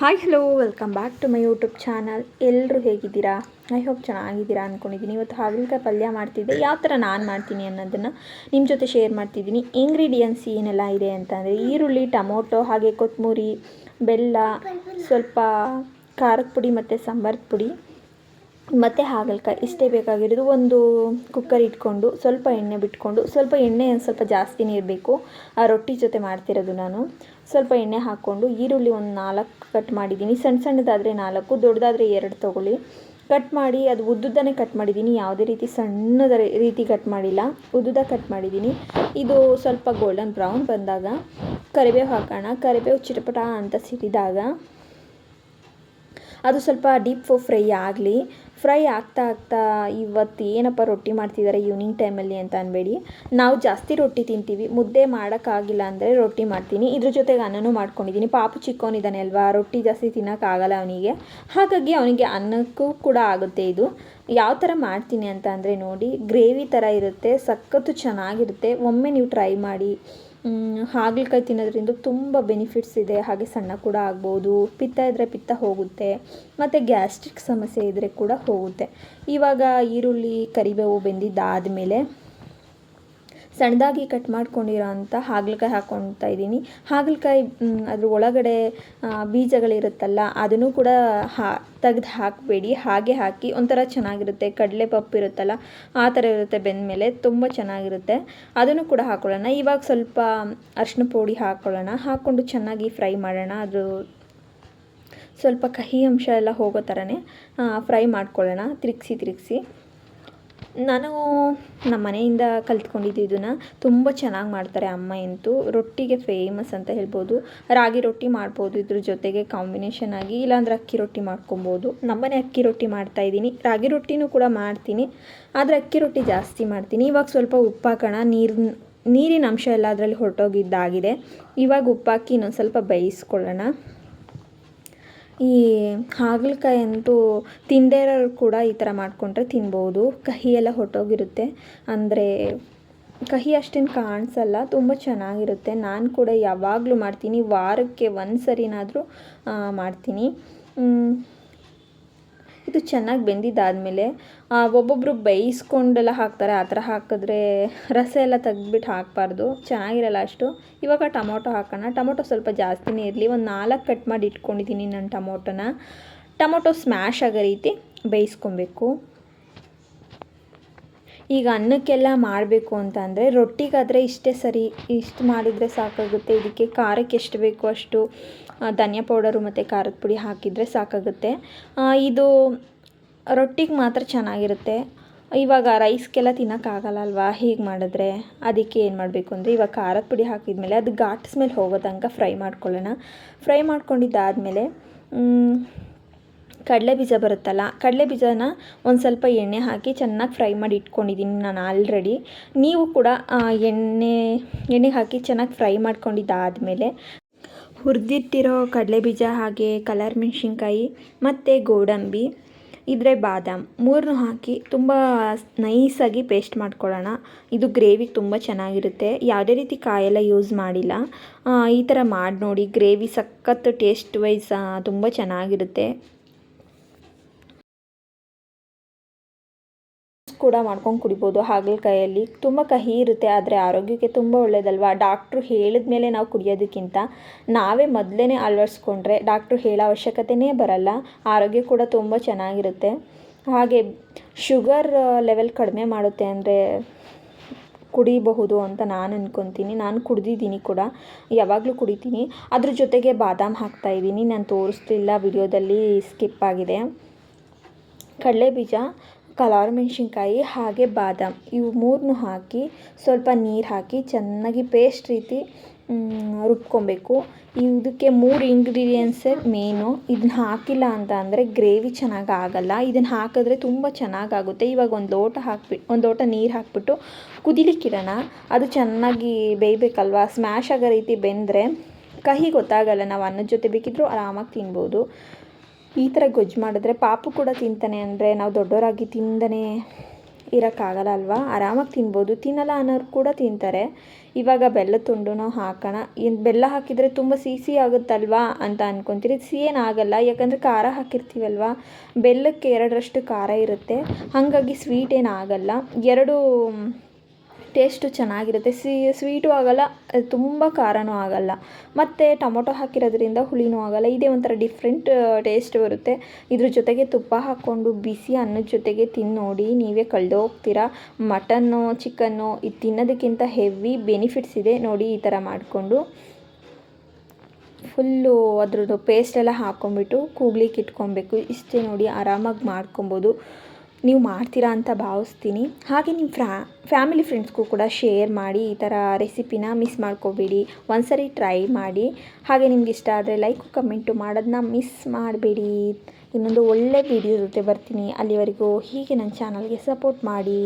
Hi hello welcome back to my YouTube channel ಎಲ್ಲರೂ ಹೇಗಿದ್ದೀರಾ? I hope ಚೆನ್ನಾಗಿದ್ದೀರಾ ಅಂದ್ಕೊಂಡಿದ್ದೀನಿ ಇವತ್ತು ಹಾಗಲಕಾಯಿ ಪಲ್ಯ ಮಾಡ್ತಿದ್ದೆ. ಯಾವ ಥರ ನಾನು ಮಾಡ್ತೀನಿ ಅನ್ನೋದನ್ನು ನಿಮ್ಮ ಜೊತೆ ಶೇರ್ ಮಾಡ್ತಿದ್ದೀನಿ. ಇಂಗ್ರೀಡಿಯೆಂಟ್ಸ್ ಏನೆಲ್ಲ ಇದೆ ಅಂತಂದರೆ, ಈರುಳ್ಳಿ, ಟೊಮೊಟೊ, ಹಾಗೆ ಕೊತ್ತಂಬರಿ ಬೆಲ್ಲ, ಸ್ವಲ್ಪ ಖಾರದ ಪುಡಿ ಮತ್ತು ಸಾಂಬಾರ್ದ ಪುಡಿ. ಮತ್ತು ಹಾಗಲಕಾಯಿ ಇಷ್ಟೇ ಬೇಕಾಗಿರೋದು. ಒಂದು ಕುಕ್ಕರ್ ಇಟ್ಕೊಂಡು ಸ್ವಲ್ಪ ಎಣ್ಣೆ ಬಿಟ್ಕೊಂಡು ಸ್ವಲ್ಪ ಎಣ್ಣೆ ಒಂದು ಸ್ವಲ್ಪ ಜಾಸ್ತಿನೇ ಇರಬೇಕು ಆ ರೊಟ್ಟಿ ಜೊತೆ ಮಾಡ್ತಿರೋದು ನಾನು. ಸ್ವಲ್ಪ ಎಣ್ಣೆ ಹಾಕ್ಕೊಂಡು ಈರುಳ್ಳಿ ಒಂದು ನಾಲ್ಕು ಕಟ್ ಮಾಡಿದ್ದೀನಿ. ಸಣ್ಣ ಸಣ್ಣದಾದರೆ ನಾಲ್ಕು, ದೊಡ್ಡದಾದರೆ ಎರಡು ತೊಗೊಳ್ಳಿ. ಕಟ್ ಮಾಡಿ ಅದು ಉದ್ದುದ್ದಾನೆ ಕಟ್ ಮಾಡಿದ್ದೀನಿ. ಯಾವುದೇ ರೀತಿ ಸಣ್ಣದ ರೀತಿ ಕಟ್ ಮಾಡಿಲ್ಲ. ಉದ್ದುದ ಕಟ್ ಮಾಡಿದ್ದೀನಿ. ಇದು ಸ್ವಲ್ಪ ಗೋಲ್ಡನ್ ಬ್ರೌನ್ ಬಂದಾಗ. ಕರಿಬೇವು ಹಾಕೋಣ. ಕರಿಬೇವು ಚಿಟಪಟ ಅಂತ ಸಿಡಿದಾಗ ಅದು ಸ್ವಲ್ಪ ಡೀಪ್ ಫ್ರೈ ಆಗಲಿ. ಫ್ರೈ ಆಗ್ತಾ ಆಗ್ತಾ ಇವತ್ತು ಏನಪ್ಪ ರೊಟ್ಟಿ ಮಾಡ್ತಿದ್ದಾರೆ ಈವ್ನಿಂಗ್ ಟೈಮಲ್ಲಿ ಅಂತ ಅನ್ಬೇಡಿ. ನಾವು ಜಾಸ್ತಿ ರೊಟ್ಟಿ ತಿಂತೀವಿ. ಮುದ್ದೆ ಮಾಡೋಕ್ಕಾಗಿಲ್ಲ ಅಂದರೆ ರೊಟ್ಟಿ ಮಾಡ್ತೀನಿ. ಇದ್ರ ಜೊತೆಗೆ ಅನ್ನನೂ ಮಾಡ್ಕೊಂಡಿದ್ದೀನಿ ಪಾಪು ಚಿಕ್ಕವನಿದ್ದಾನೆ ಅಲ್ವಾ? ರೊಟ್ಟಿ ಜಾಸ್ತಿ ತಿನ್ನೋಕ್ಕಾಗಲ್ಲ ಅವನಿಗೆ. ಹಾಗಾಗಿ ಅವನಿಗೆ ಅನ್ನಕ್ಕೂ ಕೂಡ ಆಗುತ್ತೆ ಇದು. ಯಾವ ಥರ ಮಾಡ್ತೀನಿ ಅಂತ ಅಂದರೆ ನೋಡಿ, ಗ್ರೇವಿ ಥರ ಇರುತ್ತೆ, ಸಖತ್ತು ಚೆನ್ನಾಗಿರುತ್ತೆ. ಒಮ್ಮೆ ನೀವು ಟ್ರೈ ಮಾಡಿ. ಹಾಗಲಕಾಯಿ ತಿನ್ನೋದ್ರಿಂದ ತುಂಬ ಬೆನಿಫಿಟ್ಸ್ ಇದೆ. ಹಾಗೆ ಸಣ್ಣ ಕೂಡ ಆಗ್ಬೋದು, ಪಿತ್ತ ಇದ್ದರೆ ಪಿತ್ತ ಹೋಗುತ್ತೆ, ಮತ್ತು ಗ್ಯಾಸ್ಟ್ರಿಕ್ ಸಮಸ್ಯೆ ಇದ್ದರೆ ಕೂಡ ಹೋಗುತ್ತೆ. ಇವಾಗ ಈರುಳ್ಳಿ, ಕರಿಬೇವು ಬೆಂದಿದ್ದಾದಮೇಲೆ ಸಣ್ಣದಾಗಿ ಕಟ್ ಮಾಡ್ಕೊಂಡಿರೋ ಅಂಥ ಹಾಗಲಕಾಯಿ ಹಾಕ್ಕೊಳ್ತಾ ಇದ್ದೀನಿ. ಹಾಗಲಕಾಯಿ ಅದ್ರ ಒಳಗಡೆ ಬೀಜಗಳಿರುತ್ತಲ್ಲ, ಅದನ್ನು ಕೂಡ ಹಾ, ತೆಗ್ದು ಹಾಕಬೇಡಿ. ಹಾಗೆ ಹಾಕಿ ಒಂಥರ ಚೆನ್ನಾಗಿರುತ್ತೆ. ಕಡಲೆ ಪಪ್ಪು ಇರುತ್ತಲ್ಲ, ಆ ಥರ ಇರುತ್ತೆ ಬೆಂದಮೇಲೆ. ತುಂಬ ಚೆನ್ನಾಗಿರುತ್ತೆ. ಅದನ್ನು ಕೂಡ ಹಾಕ್ಕೊಳ್ಳೋಣ ಇವಾಗ ಸ್ವಲ್ಪ ಅರಿಶಿನ ಪುಡಿ ಹಾಕ್ಕೊಳ್ಳೋಣ ಹಾಕ್ಕೊಂಡು ಚೆನ್ನಾಗಿ ಫ್ರೈ ಮಾಡೋಣ. ಅದು ಸ್ವಲ್ಪ ಕಹಿ ಅಂಶ ಎಲ್ಲ ಹೋಗೋ ಥರನೇ ಫ್ರೈ ಮಾಡ್ಕೊಳ್ಳೋಣ. ತಿರುಗಿಸಿ ತಿರುಗಿಸಿ. ನಾನು ನಮ್ಮ ಮನೆಯಿಂದ ಕಲಿತ್ಕೊಂಡಿದ್ದು ಇದನ್ನು. ತುಂಬ ಚೆನ್ನಾಗಿ ಮಾಡ್ತಾರೆ ಅಮ್ಮ ಅಂತೂ ರೊಟ್ಟಿಗೆ ಫೇಮಸ್ ಅಂತ ಹೇಳ್ಬೋದು. ರಾಗಿ ರೊಟ್ಟಿ ಮಾಡ್ಬೋದು ಇದ್ರ ಜೊತೆಗೆ ಕಾಂಬಿನೇಷನ್ ಆಗಿ, ಇಲ್ಲಾಂದ್ರೆ ಅಕ್ಕಿ ರೊಟ್ಟಿ ಮಾಡ್ಕೊಬೋದು. ನಮ್ಮನೆ ಅಕ್ಕಿ ರೊಟ್ಟಿ ಮಾಡ್ತಾಯಿದ್ದೀನಿ ರಾಗಿ ರೊಟ್ಟಿನೂ ಕೂಡ ಮಾಡ್ತೀನಿ. ಆದರೆ ಅಕ್ಕಿ ರೊಟ್ಟಿ ಜಾಸ್ತಿ ಮಾಡ್ತೀನಿ. ಇವಾಗ ಸ್ವಲ್ಪ ಉಪ್ಪು ಹಾಕೋಣ. ನೀರು, ನೀರಿನ ಅಂಶ ಎಲ್ಲ ಅದರಲ್ಲಿ ಹೊರಟೋಗಿದ್ದಾಗಿದೆ. ಇವಾಗ ಉಪ್ಪಾಕಿ ಇನ್ನೊಂದು ಸ್ವಲ್ಪ ಬೇಯಿಸ್ಕೊಳ್ಳೋಣ. ಈ ಹಾಗಲಕಾಯಿ ಅಂತೂ ತಿನ್ನದೇ ಇರೋರು ಕೂಡ ಈ ಥರ ಮಾಡಿಕೊಂಡ್ರೆ ತಿನ್ಬೋದು. ಕಹಿ ಎಲ್ಲ ಹೊರಟೋಗಿರುತ್ತೆ ಅಂದರೆ ಕಹಿ ಅಷ್ಟೇನು ಕಾಣಿಸಲ್ಲ, ತುಂಬ ಚೆನ್ನಾಗಿರುತ್ತೆ. ನಾನು ಕೂಡ ಯಾವಾಗಲೂ ಮಾಡ್ತೀನಿ. ವಾರಕ್ಕೆ ಒಂದು ಸರಿನಾದರೂ ಮಾಡ್ತೀನಿ. ಇದು ಚೆನ್ನಾಗಿ ಬೆಂದಿದ್ದಾದಮೇಲೆ ಒಬ್ಬೊಬ್ಬರು ಬೇಯಿಸ್ಕೊಂಡೆಲ್ಲ ಹಾಕ್ತಾರೆ, ಆ ಥರ ಹಾಕಿದ್ರೆ ರಸ ಎಲ್ಲ ತೆಗ್ದ್ಬಿಟ್ಟು ಹಾಕಬಾರ್ದು. ಚೆನ್ನಾಗಿರಲ್ಲ ಅಷ್ಟು. ಇವಾಗ ಟೊಮೊಟೊ ಹಾಕೋಣ. ಟೊಮೊಟೊ ಸ್ವಲ್ಪ ಜಾಸ್ತಿನೇ ಇರಲಿ. ಒಂದು ನಾಲ್ಕು ಕಟ್ ಮಾಡಿ ಇಟ್ಕೊಂಡಿದ್ದೀನಿ ನಾನು ಟೊಮೊಟೊನ. ಟೊಮೊಟೊ ಸ್ಮ್ಯಾಶ್ ಆಗೋ ರೀತಿ ಬೇಯಿಸ್ಕೊಬೇಕು. ಈಗ ಅನ್ನಕ್ಕೆಲ್ಲ ಮಾಡಬೇಕು ಅಂತ ಅಂದರೆ ರೊಟ್ಟಿಗಾದರೆ ಇಷ್ಟೇ ಸರಿ, ಇಷ್ಟು ಮಾಡಿದರೆ ಸಾಕಾಗುತ್ತೆ. ಇದಕ್ಕೆ ಖಾರಕ್ಕೆ ಎಷ್ಟು ಬೇಕೋ ಅಷ್ಟು ಧನಿಯಾ ಪೌಡರು ಮತ್ತು ಖಾರದ ಪುಡಿ ಹಾಕಿದರೆ ಸಾಕಾಗುತ್ತೆ. ಇದು ರೊಟ್ಟಿಗೆ ಮಾತ್ರ ಚೆನ್ನಾಗಿರುತ್ತೆ. ಇವಾಗ ರೈಸ್ಗೆಲ್ಲ ತಿನ್ನೋಕ್ಕಾಗಲ್ಲ ಅಲ್ವಾ? ಹೀಗೆ ಮಾಡಿದ್ರೆ ಅದಕ್ಕೆ ಏನು ಮಾಡಬೇಕು ಅಂದರೆ ಇವಾಗ ಖಾರದ ಪುಡಿ ಹಾಕಿದ್ಮೇಲೆ ಅದು ಘಾಟ್ ಸ್ಮೆಲ್ ಹೋಗೋ ತನಕ ಫ್ರೈ ಮಾಡ್ಕೊಳ್ಳೋಣ. ಫ್ರೈ ಮಾಡ್ಕೊಂಡಿದ್ದಾದಮೇಲೆ ಕಡಲೆ ಬೀಜ ಬರುತ್ತಲ್ಲ, ಕಡಲೆ ಬೀಜನ ಒಂದು ಸ್ವಲ್ಪ ಎಣ್ಣೆ ಹಾಕಿ ಚೆನ್ನಾಗಿ ಫ್ರೈ ಮಾಡಿ ಇಟ್ಕೊಂಡಿದ್ದೀನಿ ನಾನು ಆಲ್ರೆಡಿ ನೀವು ಕೂಡ ಎಣ್ಣೆ ಎಣ್ಣೆ ಹಾಕಿ ಚೆನ್ನಾಗಿ ಫ್ರೈ ಮಾಡ್ಕೊಂಡಿದ್ದಾದಮೇಲೆ ಹುರಿದಿಟ್ಟಿರೋ ಕಡಲೆ ಬೀಜ ಹಾಗೆ ಕಲರ್ ಮೆಣಸಿನ್ಕಾಯಿ ಮತ್ತು ಗೋಡಂಬಿ, ಇದ್ರೆ ಬಾದಾಮ್ ಮೂರನ್ನು ಹಾಕಿ ತುಂಬ ನೈಸಾಗಿ ಪೇಸ್ಟ್ ಮಾಡ್ಕೊಳ್ಳೋಣ. ಇದು ಗ್ರೇವಿ ತುಂಬ ಚೆನ್ನಾಗಿರುತ್ತೆ. ಯಾವುದೇ ರೀತಿ ಕಾಯೆಲ್ಲ ಯೂಸ್ ಮಾಡಿಲ್ಲ. ಈ ಥರ ಮಾಡಿ ನೋಡಿ ಗ್ರೇವಿ ಸಖತ್ತು ಟೇಸ್ಟ್ ವೈಸ್ ತುಂಬ ಚೆನ್ನಾಗಿರುತ್ತೆ. ಕೂಡ ಮಾಡ್ಕೊಂಡು ಕುಡಿಬೋದು. ಹಾಗಲಕಾಯಲ್ಲಿ ತುಂಬ ಕಹಿ ಇರುತ್ತೆ, ಆದರೆ ಆರೋಗ್ಯಕ್ಕೆ ತುಂಬ ಒಳ್ಳೆಯದಲ್ವಾ ಡಾಕ್ಟ್ರು ಹೇಳಿದ ಮೇಲೆ ನಾವು ಕುಡಿಯೋದಕ್ಕಿಂತ ನಾವೇ ಮೊದಲೇ ಅಳವಡಿಸ್ಕೊಂಡ್ರೆ ಡಾಕ್ಟ್ರು ಹೇಳೋ ಅವಶ್ಯಕತೆಯೇ ಬರಲ್ಲ. ಆರೋಗ್ಯ ಕೂಡ ತುಂಬ ಚೆನ್ನಾಗಿರುತ್ತೆ. ಹಾಗೆ ಶುಗರ್ ಲೆವೆಲ್ ಕಡಿಮೆ ಮಾಡುತ್ತೆ ಅಂದರೆ ಕುಡಿಬಹುದು ಅಂತ ನಾನು ಅಂದ್ಕೊತೀನಿ ನಾನು ಕುಡಿದಿದ್ದೀನಿ ಕೂಡ. ಯಾವಾಗಲೂ ಕುಡಿತೀನಿ. ಅದ್ರ ಜೊತೆಗೆ ಬಾದಾಮ್ ಹಾಕ್ತಾಯಿದ್ದೀನಿ ನಾನು ತೋರಿಸ್ತಿಲ್ಲ ವಿಡಿಯೋದಲ್ಲಿ ಸ್ಕಿಪ್ ಆಗಿದೆ. ಕಡಲೆ ಬೀಜ ಕಲಾರ್ ಮೆಣಸಿನ್ಕಾಯಿ ಹಾಗೆ ಬಾದಾಮ್. ಇವು ಮೂರನ್ನು ಹಾಕಿ ಸ್ವಲ್ಪ ನೀರು ಹಾಕಿ ಚೆನ್ನಾಗಿ ಪೇಸ್ಟ್ ರೀತಿ ರುಬ್ಕೊಬೇಕು. ಇದಕ್ಕೆ ಮೂರು ಇಂಗ್ರೀಡಿಯೆಂಟ್ಸೇ ಮೇನು. ಇದನ್ನ ಹಾಕಿಲ್ಲ ಅಂತ ಅಂದರೆ ಗ್ರೇವಿ ಚೆನ್ನಾಗಿ ಆಗಲ್ಲ. ಇದನ್ನು ಹಾಕಿದ್ರೆ ತುಂಬ ಚೆನ್ನಾಗಾಗುತ್ತೆ ಇವಾಗ ಒಂದು ಲೋಟ ಹಾಕ್ಬಿಟ್ಟು ಒಂದು ಲೋಟ ನೀರು ಹಾಕ್ಬಿಟ್ಟು ಕುದಿಲಿಕ್ಕಿಡೋಣ. ಅದು ಚೆನ್ನಾಗಿ ಬೇಯಬೇಕಲ್ವಾ? ಸ್ಮ್ಯಾಶ್ ಆಗೋ ರೀತಿ ಬೆಂದರೆ ಕಹಿ ಗೊತ್ತಾಗಲ್ಲ. ನಾವು ಅನ್ನದ ಜೊತೆ ಬೇಕಿದ್ದರೂ ಆರಾಮಾಗಿ ತಿನ್ಬೋದು. ಈ ಥರ ಗೊಜ್ಜು ಮಾಡಿದ್ರೆ ಪಾಪು ಕೂಡ ತಿಂತಾನೆ ಅಂದರೆ ನಾವು ದೊಡ್ಡವರಾಗಿ ತಿಂದನೇ ಇರೋಕ್ಕಾಗಲ್ಲ ಅಲ್ವಾ? ಆರಾಮಾಗಿ ತಿನ್ಬೋದು. ತಿನ್ನಲ್ಲ ಅನ್ನೋರು ಕೂಡ ತಿಂತಾರೆ. ಇವಾಗ ಬೆಲ್ಲದ ತುಂಡು ಹಾಕೋಣ. ಏನು ಬೆಲ್ಲ ಹಾಕಿದರೆ ತುಂಬ ಸಿಹಿ ಸಿಹಿ ಆಗುತ್ತಲ್ವಾ ಅಂತ ಅಂದ್ಕೊಂತೀರಿ ಸಿಹಿ ಏನಾಗಲ್ಲ ಯಾಕಂದರೆ ಖಾರ ಹಾಕಿರ್ತೀವಲ್ವಾ? ಬೆಲ್ಲಕ್ಕೆ ಎರಡರಷ್ಟು ಖಾರ ಇರುತ್ತೆ. ಹಾಗಾಗಿ ಸ್ವೀಟ್ ಏನಾಗಲ್ಲ ಎರಡು ಟೇಸ್ಟು ಚೆನ್ನಾಗಿರುತ್ತೆ. ಸ್ವೀಟು ಆಗೋಲ್ಲ ತುಂಬ ಖಾರನೂ ಆಗೋಲ್ಲ. ಮತ್ತು ಟೊಮೊಟೊ ಹಾಕಿರೋದ್ರಿಂದ ಹುಳಿನೂ ಆಗೋಲ್ಲ. ಇದೇ ಒಂಥರ ಡಿಫ್ರೆಂಟ್ ಟೇಸ್ಟ್ ಬರುತ್ತೆ. ಇದ್ರ ಜೊತೆಗೆ ತುಪ್ಪ ಹಾಕ್ಕೊಂಡು ಬಿಸಿ ಅನ್ನದ ಜೊತೆಗೆ ತಿಂದು ನೋಡಿ ನೀವೇ ಕಳೆದು ಹೋಗ್ತೀರಾ? ಮಟನ್ನು, ಚಿಕನ್ನು, ಇದು ತಿನ್ನೋದಕ್ಕಿಂತ ಹೆವಿ ಬೆನಿಫಿಟ್ಸ್ ಇದೆ. ನೋಡಿ, ಈ ಥರ ಮಾಡಿಕೊಂಡು ಫುಲ್ಲು ಅದ್ರದ್ದು ಪೇಸ್ಟ್ ಎಲ್ಲ ಹಾಕ್ಕೊಂಬಿಟ್ಟು ಕೂಗ್ಲಿಕ್ಕೆ ಇಟ್ಕೊಬೇಕು. ಇಷ್ಟೇ ನೋಡಿ, ಆರಾಮಾಗಿ ಮಾಡ್ಕೊಬೋದು. ನೀವು ಮಾಡ್ತೀರಾ ಅಂತ ಭಾವಿಸ್ತೀನಿ. ಹಾಗೆ ನಿಮ್ಮ ಫ್ರಾ, ಫ್ಯಾಮಿಲಿ ಫ್ರೆಂಡ್ಸ್ಗೂ ಕೂಡ ಶೇರ್ ಮಾಡಿ ಈ ಥರ ರೆಸಿಪಿನ ಮಿಸ್ ಮಾಡ್ಕೋಬೇಡಿ. ಒಂದ್ಸರಿ ಟ್ರೈ ಮಾಡಿ. ಹಾಗೆ ನಿಮ್ಗೆ ಇಷ್ಟ ಆದರೆ ಲೈಕು, ಕಮೆಂಟು ಮಾಡೋದನ್ನ ಮಿಸ್ ಮಾಡಬೇಡಿ. ಇನ್ನೊಂದು ಒಳ್ಳೆ ವಿಡಿಯೋ ಜೊತೆ ಬರ್ತೀನಿ. ಅಲ್ಲಿವರೆಗೂ ಹೀಗೆ ನನ್ನ ಚಾನಲ್ಗೆ ಸಪೋರ್ಟ್ ಮಾಡಿ.